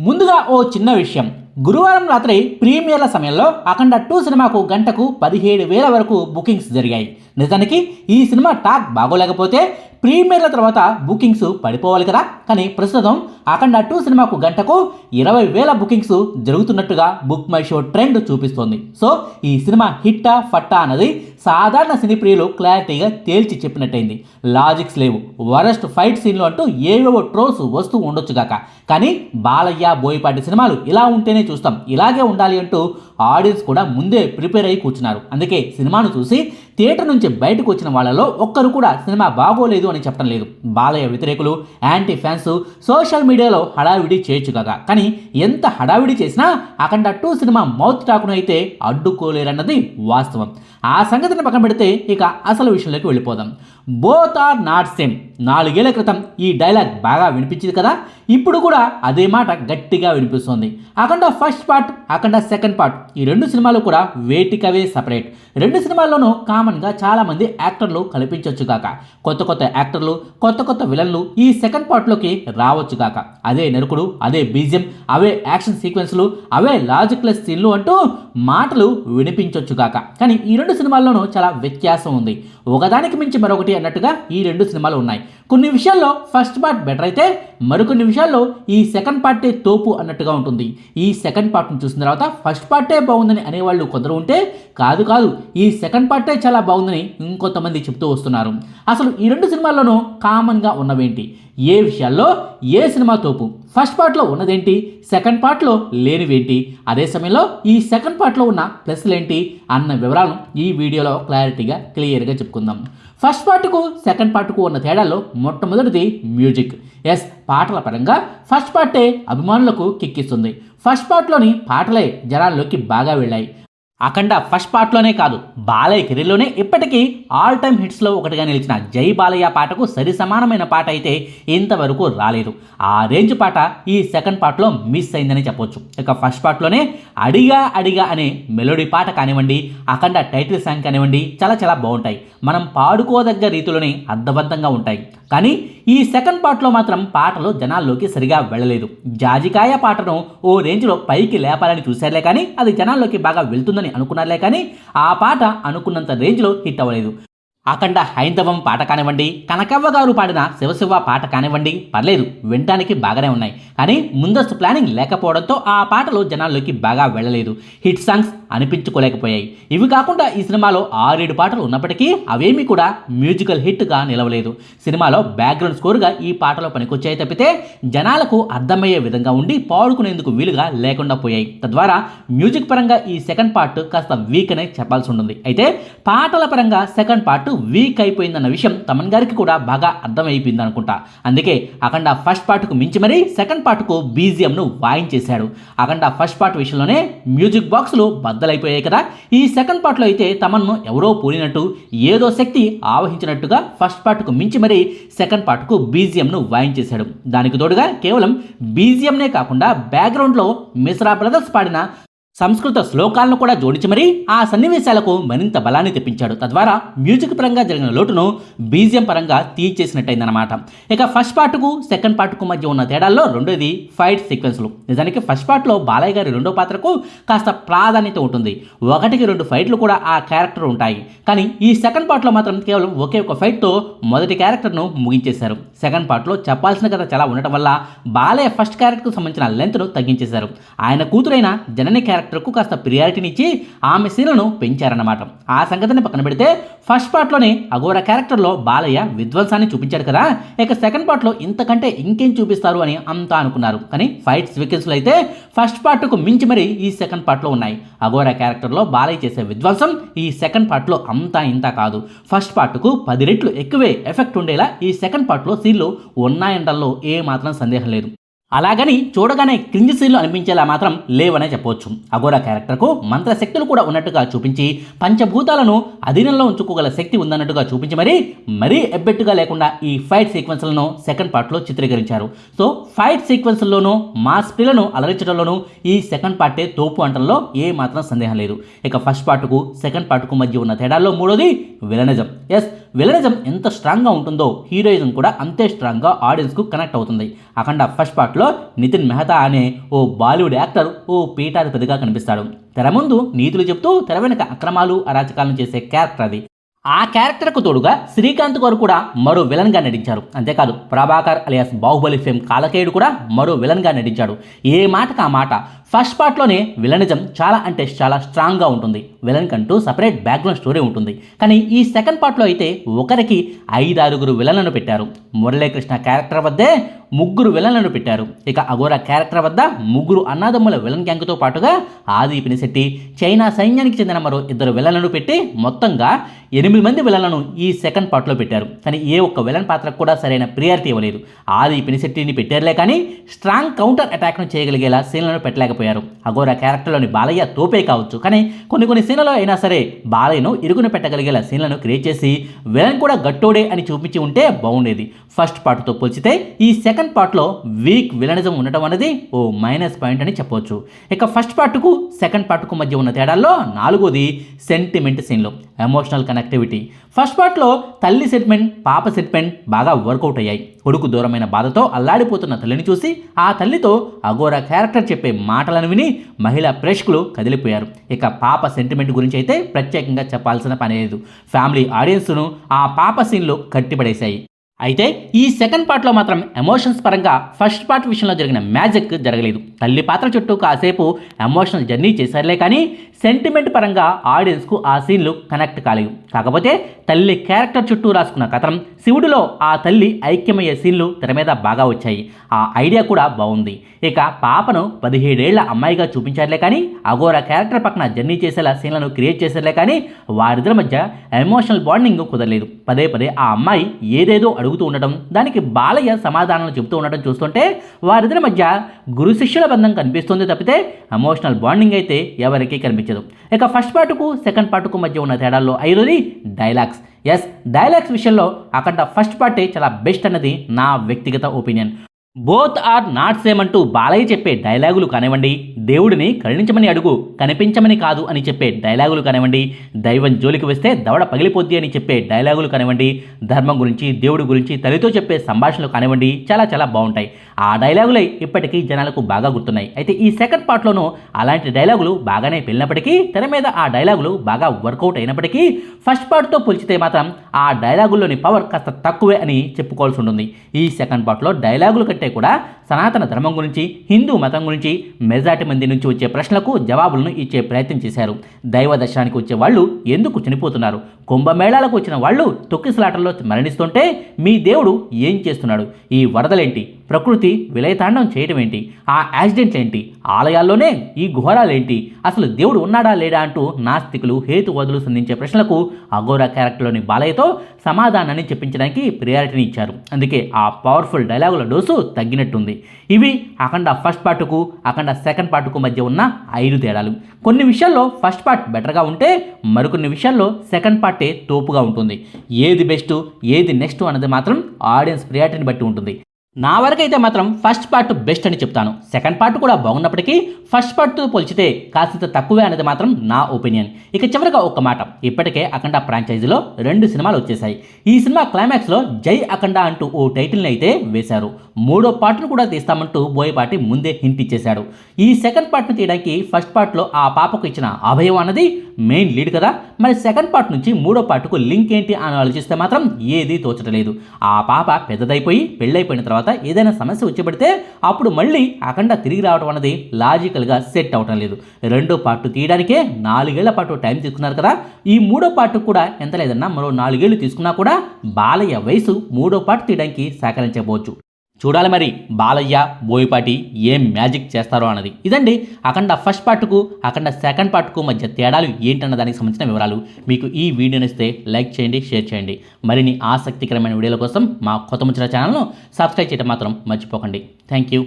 ముందుగా ఓ చిన్న విషయం. గురువారం రాత్రి ప్రీమియర్ల సమయంలో అఖండ టూ సినిమాకు గంటకు పదిహేడు వేల వరకు బుకింగ్స్ జరిగాయి. నిజానికి ఈ సినిమా టాక్ బాగోలేకపోతే ప్రీమియర్ల తర్వాత బుకింగ్స్ పడిపోవాలి కదా. కానీ ప్రస్తుతం అఖండ టూ సినిమాకు గంటకు ఇరవై వేల బుకింగ్స్ జరుగుతున్నట్టుగా బుక్ మై షో ట్రెండ్ చూపిస్తోంది. సో ఈ సినిమా హిట్టా ఫట్టా అన్నది సాధారణ సినీ ప్రియులు క్లారిటీగా తేల్చి చెప్పినట్టయింది. లాజిక్స్ లేవు. వరస్ట్ ఫైట్ సీన్లు అంటూ ఏవేవో ట్రోల్స్ వస్తూ ఉండొచ్చుగాక కానీ బాలయ్య బోయపాటి సినిమాలు ఇలా ఉంటేనే చూస్తాం. ఇలాగే ఉండాలి అంటూ ఆడియన్స్ కూడా ముందే ప్రిపేర్ అయ్యి కూర్చున్నారు. అందుకే సినిమాను చూసి థియేటర్ నుంచి బయటకు వచ్చిన వాళ్ళలో ఒక్కరు కూడా సినిమా బాగోలేదు అని చెప్పడం లేదు. బాలయ్య వ్యతిరేకులు యాంటీ ఫ్యాన్స్ సోషల్ మీడియాలో హడావిడి చేయొచ్చు కాక కానీ ఎంత హడావిడి చేసినా అఖండ టూ సినిమా మౌత్ టాకును అయితే అడ్డుకోలేరన్నది వాస్తవం. ఆ సంగతిని పక్కన పెడితే ఇక అసలు విషయంలోకి వెళ్ళిపోదాం. Both are not same. నాలుగేళ్ళ క్రితం ఈ డైలాగ్ బాగా వినిపించింది కదా? ఇప్పుడు కూడా అదే మాట గట్టిగా వినిపిస్తుంది. Akhanda first part Akhanda second part ఈ రెండు సినిమాలు కూడా వేటికవే సపరేట్. రెండు సినిమాల్లోనూ కామన్గా చాలామంది యాక్టర్లు కల్పించవచ్చు కాక. కొత్త కొత్త యాక్టర్లు కొత్త కొత్త విలన్లు ఈ సెకండ్ పార్ట్లోకి రావచ్చు కాక. అదే నరుకుడు అదే బీజియం అవే యాక్షన్ సీక్వెన్స్లు అవే లాజిక్లెస్ సీన్లు అంటూ మాటలు వినిపించవచ్చు కాక. కానీ ఈ రెండు సినిమాల్లోనూ చాలా వ్యత్యాసం ఉంది. ఒకదానికి మించి మరొకటి అన్నట్టుగా ఈ రెండు సినిమాలు ఉన్నాయి. కొన్ని విషయాల్లో ఫస్ట్ పార్ట్ బెటర్ అయితే మరికొన్ని విషయాల్లో ఈ సెకండ్ పార్టే తోపు అన్నట్టుగా ఉంటుంది. ఈ సెకండ్ పార్ట్ను చూసిన తర్వాత ఫస్ట్ పార్టే బాగుందని అనేవాళ్ళు కొందరు ఉంటే కాదు కాదు ఈ సెకండ్ పార్టే చాలా బాగుందని ఇంకొంతమంది చెప్తూ వస్తున్నారు. అసలు ఈ రెండు సినిమాల్లోనూ కామన్గా ఉన్నవేంటి? ఏ విషయాల్లో? ఏ సినిమా తోపు? ఫస్ట్ పార్ట్లో ఉన్నదేంటి? సెకండ్ పార్ట్లో లేనివేంటి? అదే సమయంలో ఈ సెకండ్ పార్ట్లో ఉన్న ప్లస్లేంటి? అన్న వివరాలను ఈ వీడియోలో క్లారిటీగా క్లియర్గా చెప్పుకుందాం. ఫస్ట్ పార్ట్కు సెకండ్ పార్ట్కు ఉన్న తేడాలో మొట్టమొదటిది మ్యూజిక్. ఎస్ పాటల పరంగా ఫస్ట్ పార్టే అభిమానులకు కిక్కిస్తుంది. ఫస్ట్ పార్ట్లోని పాటలే జనాల్లోకి బాగా వెళ్ళాయి. అఖండ ఫస్ట్ పార్ట్లోనే కాదు బాలయ్య కెరీర్లోనే ఇప్పటికీ ఆల్ టైమ్ హిట్స్లో ఒకటిగా నిలిచిన జై బాలయ్య పాటకు సరి సమానమైన పాట అయితే ఇంతవరకు రాలేదు. ఆ రేంజ్ పాట ఈ సెకండ్ పార్ట్లో మిస్ అయిందని చెప్పొచ్చు. ఇక ఫస్ట్ పార్ట్లోనే అడిగా అడిగా అనే మెలోడీ పాట కానివ్వండి అఖండ టైటిల్ సాంగ్ కానివ్వండి చాలా చాలా బాగుంటాయి. మనం పాడుకోదగ్గ రీతిలోనే అర్థవంతంగా ఉంటాయి. కానీ ఈ సెకండ్ పార్ట్లో మాత్రం పాటలు జనాల్లోకి సరిగా వెళ్ళలేదు. జాజికాయ పాటను ఓ రేంజ్లో పైకి లేపాలని చూశారులే కానీ అది జనాల్లోకి బాగా వెళ్తుందని అనుకున్నారులే కానీ ఆ పాట అనుకున్నంత రేంజ్లో హిట్ అవ్వలేదు. అఖండ హైందవం పాట కానివ్వండి కనకవ్వ గారు పాడిన శివశివ పాట కానివ్వండి పర్లేదు వినటానికి బాగానే ఉన్నాయి. కానీ ముందస్తు ప్లానింగ్ లేకపోవడంతో ఆ పాటలు జనాల్లోకి బాగా వెళ్ళలేదు. హిట్ సాంగ్స్ అనిపించుకోలేకపోయాయి. ఇవి కాకుండా ఈ సినిమాలో ఆరేడు పాటలు ఉన్నప్పటికీ అవేమీ కూడా మ్యూజికల్ హిట్గా నిలవలేదు. సినిమాలో బ్యాక్గ్రౌండ్ స్కోర్గా ఈ పాటలు పనికొచ్చాయి తప్పితే జనాలకు అర్థమయ్యే విధంగా ఉండి పాడుకునేందుకు వీలుగా లేకుండా పోయాయి. తద్వారా మ్యూజిక్ పరంగా ఈ సెకండ్ పార్ట్ కాస్త వీక్ అనే చెప్పాల్సి ఉంటుంది. అయితే పాటల పరంగా సెకండ్ పార్ట్ వీక్ అయిపోయిందన్న విషయం తమన్ గారికి కూడా బాగా అర్థమైపోయింది అనుకుంటా. అందుకే అఖండ ఫస్ట్ పార్ట్కు మించి మరీ సెకండ్ పార్ట్కు బీజిఎంను వాయించేశాడు. అఖండ ఫస్ట్ పార్ట్ విషయంలోనే మ్యూజిక్ బాక్సులు బద్దలైపోయాయి కదా. ఈ సెకండ్ పార్ట్లో అయితే తమన్ను ఎవరో పోలినట్టు ఏదో శక్తి ఆవహించినట్టుగా ఫస్ట్ పార్ట్కు మించి మరీ సెకండ్ పార్ట్కు బీజిఎంను వాయించేశాడు. దానికి తోడుగా కేవలం బీజిఎంనే కాకుండా బ్యాక్గ్రౌండ్లో మిశ్రా బ్రదర్స్ పాడిన సంస్కృత శ్లోకాలను కూడా జోడించి మరీ ఆ సన్నివేశాలకు మరింత బలాన్ని తెప్పించాడు. తద్వారా మ్యూజిక్ పరంగా జరిగిన లోటును బీజియం పరంగా తీర్చేసినట్టయిందనమాట ఇక ఫస్ట్ పార్ట్కు సెకండ్ పార్ట్కు మధ్య ఉన్న తేడాల్లో రెండోది ఫైట్ సీక్వెన్స్లు. నిజానికి ఫస్ట్ పార్ట్లో బాలయ్య గారి రెండో పాత్రకు కాస్త ప్రాధాన్యత ఉంటుంది. ఒకటికి రెండు ఫైట్లు కూడా ఆ క్యారెక్టర్ ఉంటాయి. కానీ ఈ సెకండ్ పార్ట్లో మాత్రం కేవలం ఒకే ఒక ఫైట్తో మొదటి క్యారెక్టర్ను ముగించేశారు. సెకండ్ పార్ట్లో చెప్పాల్సిన కథ చాలా ఉండటం వల్ల బాలయ్య ఫస్ట్ క్యారెక్టర్కు సంబంధించిన లెంత్ను తగ్గించేశారు. ఆయన కూతురైన జనని క్యారెక్టర్ క్యారెక్టర్కు కాస్త ప్రియారిటీని ఇచ్చి ఆమె సీన్లను పెంచారన్నమాట. ఆ సంగతిని పక్కన పెడితే ఫస్ట్ పార్ట్లోనే అఘోర క్యారెక్టర్లో బాలయ్య విధ్వంసాన్ని చూపించాడు కదా. ఇక సెకండ్ పార్ట్లో ఇంతకంటే ఇంకేం చూపిస్తారు అని అంతా అనుకున్నారు. కానీ ఫైట్ సీక్వెన్స్లు అయితే ఫస్ట్ పార్ట్కు మించి మరీ ఈ సెకండ్ పార్ట్లో ఉన్నాయి. అఘోర క్యారెక్టర్లో బాలయ్య చేసే విధ్వంసం ఈ సెకండ్ పార్ట్లో అంతా ఇంత కాదు. ఫస్ట్ పార్ట్కు పది రెట్లు ఎక్కువే ఎఫెక్ట్ ఉండేలా ఈ సెకండ్ పార్ట్లో సీన్లు ఉన్నాయండల్లో ఏ మాత్రం సందేహం లేదు. అలాగని చూడగానే క్రింజి సీన్లు అనిపించేలా మాత్రం లేవనే చెప్పవచ్చు అఘోరా క్యారెక్టర్కు మంత్రశక్తులు కూడా ఉన్నట్టుగా చూపించి పంచభూతాలను అధీనంలో ఉంచుకోగల శక్తి ఉందన్నట్టుగా చూపించి మరీ మరీ ఎబ్బెట్టుగా లేకుండా ఈ ఫైట్ సీక్వెన్స్లను సెకండ్ పార్ట్లో చిత్రీకరించారు. సో ఫైట్ సీక్వెన్స్లోనూ మాస్ పిల్లను అలరించడంలోనూ ఈ సెకండ్ పార్టే తోపు అంటంలో ఏ మాత్రం సందేహం లేదు. ఇక ఫస్ట్ పార్ట్కు సెకండ్ పార్ట్కు మధ్య ఉన్న తేడాల్లో మూడోది విలనిజం. ఎస్ విలనిజం ఎంత స్ట్రాంగ్గా ఉంటుందో హీరోయిజం కూడా అంతే స్ట్రాంగ్గా ఆడియన్స్కు కనెక్ట్ అవుతుంది. అఖండ ఫస్ట్ పార్ట్లో నితిన్ మెహతా అనే ఓ బాలీవుడ్ యాక్టర్ ఓ పీఠాధిపతిగా కనిపిస్తాడు. తెర ముందు నీతులు చెప్తూ తెర వెనుక అక్రమాలు అరాచకాలను చేసే క్యారెక్టర్ అది. ఆ క్యారెక్టర్కు తోడుగా శ్రీకాంత్ గారు కూడా మరో విలన్గా నటించారు. అంతేకాదు ప్రభాకర్ అలియాస్ బాహుబలి ఫేమ్ కాలకేయుడు కూడా మరో విలన్గా నటించాడు. ఏ మాటకు ఆ మాట ఫస్ట్ పార్ట్లోనే విలనిజం చాలా అంటే చాలా స్ట్రాంగ్గా ఉంటుంది. విలన్ కంటూ సపరేట్ బ్యాక్గ్రౌండ్ స్టోరీ ఉంటుంది. కానీ ఈ సెకండ్ పార్ట్లో అయితే ఒకరికి ఐదారుగురు విలన్లను పెట్టారు. మురళీకృష్ణ క్యారెక్టర్ వద్దే ముగ్గురు విలన్లను పెట్టారు. ఇక అఘోరా క్యారెక్టర్ వద్ద ముగ్గురు అన్నాదమ్ముల విలన్ గ్యాంగ్తో పాటుగా ఆది పినిశెట్టి చైనా సైన్యానికి చెందిన మరో ఇద్దరు విలన్లను పెట్టి మొత్తంగా ఎనిమిది మంది విలన్లను ఈ సెకండ్ పార్ట్లో పెట్టారు. కానీ ఏ ఒక్క విలన్ పాత్రకు కూడా సరైన ప్రియారిటీ ఇవ్వలేదు. ఆది పినిశెట్టిని పెట్టారులే కానీ స్ట్రాంగ్ కౌంటర్ అటాక్ను చేయగలిగేలా సీన్లను పెట్టలేకపోయారు. అఘోరా క్యారెక్టర్లోని బాలయ్య తోపే కావచ్చు. కానీ కొన్ని కొన్ని సీన్లలో అయినా సరే బాలయ్యను ఇరుగున పెట్టగలిగేలా సీన్లను క్రియేట్ చేసి విలన్ కూడా గట్టోడే అని చూపించి ఉంటే బాగుండేది. ఫస్ట్ పార్ట్తో పోల్చితే ఈ సెకండ్ పార్ట్లో వీక్ విలనిజం ఉండటం అనేది ఓ మైనస్ పాయింట్ అని చెప్పవచ్చు. ఇక ఫస్ట్ పార్ట్కు సెకండ్ పార్ట్కు మధ్య ఉన్న తేడాల్లో నాలుగోది సెంటిమెంట్ సీన్లు ఎమోషనల్ కనెక్టివిటీ. ఫస్ట్ పార్ట్లో తల్లి సెంటిమెంట్ పాప సెంటిమెంట్ బాగా వర్కౌట్ అయ్యాయి. కొడుకు దూరమైన బాధతో అల్లాడిపోతున్న తల్లిని చూసి ఆ తల్లితో అఘోరా క్యారెక్టర్ చెప్పే మాటలను విని మహిళా ప్రేక్షకులు కదిలిపోయారు. ఇక పాప సెంటిమెంట్ గురించి అయితే ప్రత్యేకంగా చెప్పాల్సిన పని లేదు. ఫ్యామిలీ ఆడియన్స్ను ఆ పాప సీన్లు కట్టిపడేశాయి. అయితే ఈ సెకండ్ పార్ట్లో మాత్రం ఎమోషన్స్ పరంగా ఫస్ట్ పార్ట్ విషయంలో జరిగిన మ్యాజిక్ జరగలేదు. తల్లి పాత్ర చుట్టూ కాసేపు ఎమోషనల్ జర్నీ చేశారులే కానీ సెంటిమెంట్ పరంగా ఆడియన్స్కు ఆ సీన్లు కనెక్ట్ కాలేవు కాకపోతే తల్లి క్యారెక్టర్ చుట్టూ రాసుకున్న కథనం శివుడిలో ఆ తల్లి ఐక్యమయ్యే సీన్లు తెర మీద బాగా వచ్చాయి. ఆ ఐడియా కూడా బాగుంది. ఇక పాపను పదిహేడేళ్ళ అమ్మాయిగా చూపించారులే కానీ అఘోర క్యారెక్టర్ పక్కన జర్నీ చేసేలా సీన్లను క్రియేట్ చేశారులే కానీ వారిద్దరి మధ్య ఎమోషనల్ బాండింగ్ కుదరలేదు. పదే పదే ఆ అమ్మాయి ఏదేదో అడుగుతూ ఉండటం దానికి బాలయ్య సమాధానాలు చెబుతూ ఉండటం చూస్తుంటే వారిద్దరి మధ్య గురు శిష్యుల బంధం కనిపిస్తుంది తప్పితే ఎమోషనల్ బాండింగ్ అయితే ఎవరికీ కనిపించదు. ఇక ఫస్ట్ పార్టుకు సెకండ్ పార్టుకు మధ్య ఉన్న తేడాల్లో ఐదోది డైలాగ్స్. ఎస్ డైలాగ్స్ విషయంలో అక్కడ ఫస్ట్ పార్టీ చాలా బెస్ట్ అన్నది నా వ్యక్తిగత opinion. Both are not same అంటూ బాలయ్య చెప్పే డైలాగులు కానివ్వండి దేవుడిని కరుణించమని అడుగు కనిపించమని కాదు అని చెప్పే డైలాగులు కానివ్వండి దైవం జోలికి వస్తే దవడ పగిలిపోద్ది అని చెప్పే డైలాగులు కానివ్వండి ధర్మం గురించి దేవుడి గురించి తల్లితో చెప్పే సంభాషణలు కానివ్వండి చాలా చాలా బాగుంటాయి. ఆ డైలాగులే ఇప్పటికీ జనాలకు బాగా గుర్తున్నాయి. అయితే ఈ సెకండ్ పార్ట్లోనూ అలాంటి డైలాగులు బాగానే పెళ్ళినప్పటికీ తెర మీద ఆ డైలాగులు బాగా వర్కౌట్ అయినప్పటికీ ఫస్ట్ పార్ట్తో పోల్చితే మాత్రం ఆ డైలాగుల్లోని పవర్ కాస్త తక్కువే అని చెప్పుకోవాల్సి ఉంటుంది. ఈ సెకండ్ పార్ట్లో డైలాగులు కట్టే కంటే కూడా సనాతన ధర్మం గురించి హిందూ మతం గురించి మెజార్టీ మంది నుంచి వచ్చే ప్రశ్నలకు జవాబులను ఇచ్చే ప్రయత్నం చేశారు. దైవ దర్శనానికి వచ్చే వాళ్ళు ఎందుకు చనిపోతున్నారు? కుంభమేళాలకు వచ్చిన వాళ్ళు తొక్కిసలాటల్లో మరణిస్తుంటే మీ దేవుడు ఏం చేస్తున్నాడు? ఈ వరదలేంటి? ప్రకృతి విలయతాండం చేయటం ఏంటి ఆ యాక్సిడెంట్లు ఏంటి ఆలయాల్లోనే ఈ ఘోరాలేంటి అసలు దేవుడు ఉన్నాడా లేడా అంటూ నాస్తికులు హేతువాదులు సంధించే ప్రశ్నలకు అఘోరా క్యారెక్టర్లోని బాలయ్యతో సమాధానాన్ని చెప్పించడానికి ప్రియారిటీని ఇచ్చారు. అందుకే ఆ పవర్ఫుల్ డైలాగుల డోసు తగ్గినట్టుంది. ఇవి అఖండ ఫస్ట్ పార్టుకు అఖండ సెకండ్ పార్టుకు మధ్య ఉన్న ఐదు తేడాలు. కొన్ని విషయాల్లో ఫస్ట్ పార్ట్ బెటర్గా ఉంటే మరికొన్ని విషయాల్లో సెకండ్ పార్టే తోపుగా ఉంటుంది. ఏది బెస్ట్ ఏది నెక్స్ట్ అన్నది మాత్రం ఆడియన్స్ ప్రియారిటీని బట్టి ఉంటుంది. నా వరకైతే మాత్రం ఫస్ట్ పార్ట్ బెస్ట్ అని చెప్తాను. సెకండ్ పార్ట్ కూడా బాగున్నప్పటికీ ఫస్ట్ పార్ట్తో పోల్చితే కాస్తంత తక్కువే అనేది మాత్రం నా ఒపీనియన్ ఇక చివరిగా ఒక మాట. ఇప్పటికే అఖండ ఫ్రాంచైజీలో రెండు సినిమాలు వచ్చేసాయి ఈ సినిమా క్లైమాక్స్లో జై అఖండ అంటూ ఓ టైటిల్ని అయితే వేశారు. మూడో పార్ట్ను కూడా తీస్తామంటూ బోయపాటి ముందే హింట్ ఇచ్చేశాడు. ఈ సెకండ్ పార్ట్ను తీయడానికి ఫస్ట్ పార్ట్లో ఆ పాపకు ఇచ్చిన అభయం అన్నది మెయిన్ లీడ్ కదా. మరి సెకండ్ పార్ట్ నుంచి మూడో పార్ట్కు లింక్ ఏంటి అని ఆలోచిస్తే మాత్రం ఏదీ తోచటలేదు. ఆ పాప పెద్దదైపోయి పెళ్ళైపోయిన తర్వాత ఏదైనా సమస్య వచ్చిపెడితే అప్పుడు మళ్ళీ అఖండ తిరిగి రావడం అన్నది లాజికల్గా సెట్ అవటం లేదు. రెండో పార్ట్ తీయడానికే నాలుగేళ్ళ పాటు టైం తీసుకున్నారు కదా. ఈ మూడో పార్ట్ కూడా ఎంత లేదన్నా మరో నాలుగేళ్ళు తీసుకున్నా కూడా బాలయ్య వయసు మూడో పార్ట్ తీయడానికి సహకరించకపోవచ్చు. చూడాలి మరి బాలయ్య బోయపాటి ఏం మ్యాజిక్ చేస్తారో అన్నది. ఇదండి అఖండ ఫస్ట్ పార్ట్కు అఖండ సెకండ్ పార్ట్కు మధ్య తేడాలు ఏంటన్న దానికి సంబంధించిన వివరాలు. మీకు ఈ వీడియోని ఇస్తే లైక్ చేయండి షేర్ చేయండి. మరిన్ని ఆసక్తికరమైన వీడియోల కోసం మా కొత్త ముచ్చిన ఛానల్ను సబ్స్క్రైబ్ చేయడం మాత్రం మర్చిపోకండి. Thank you.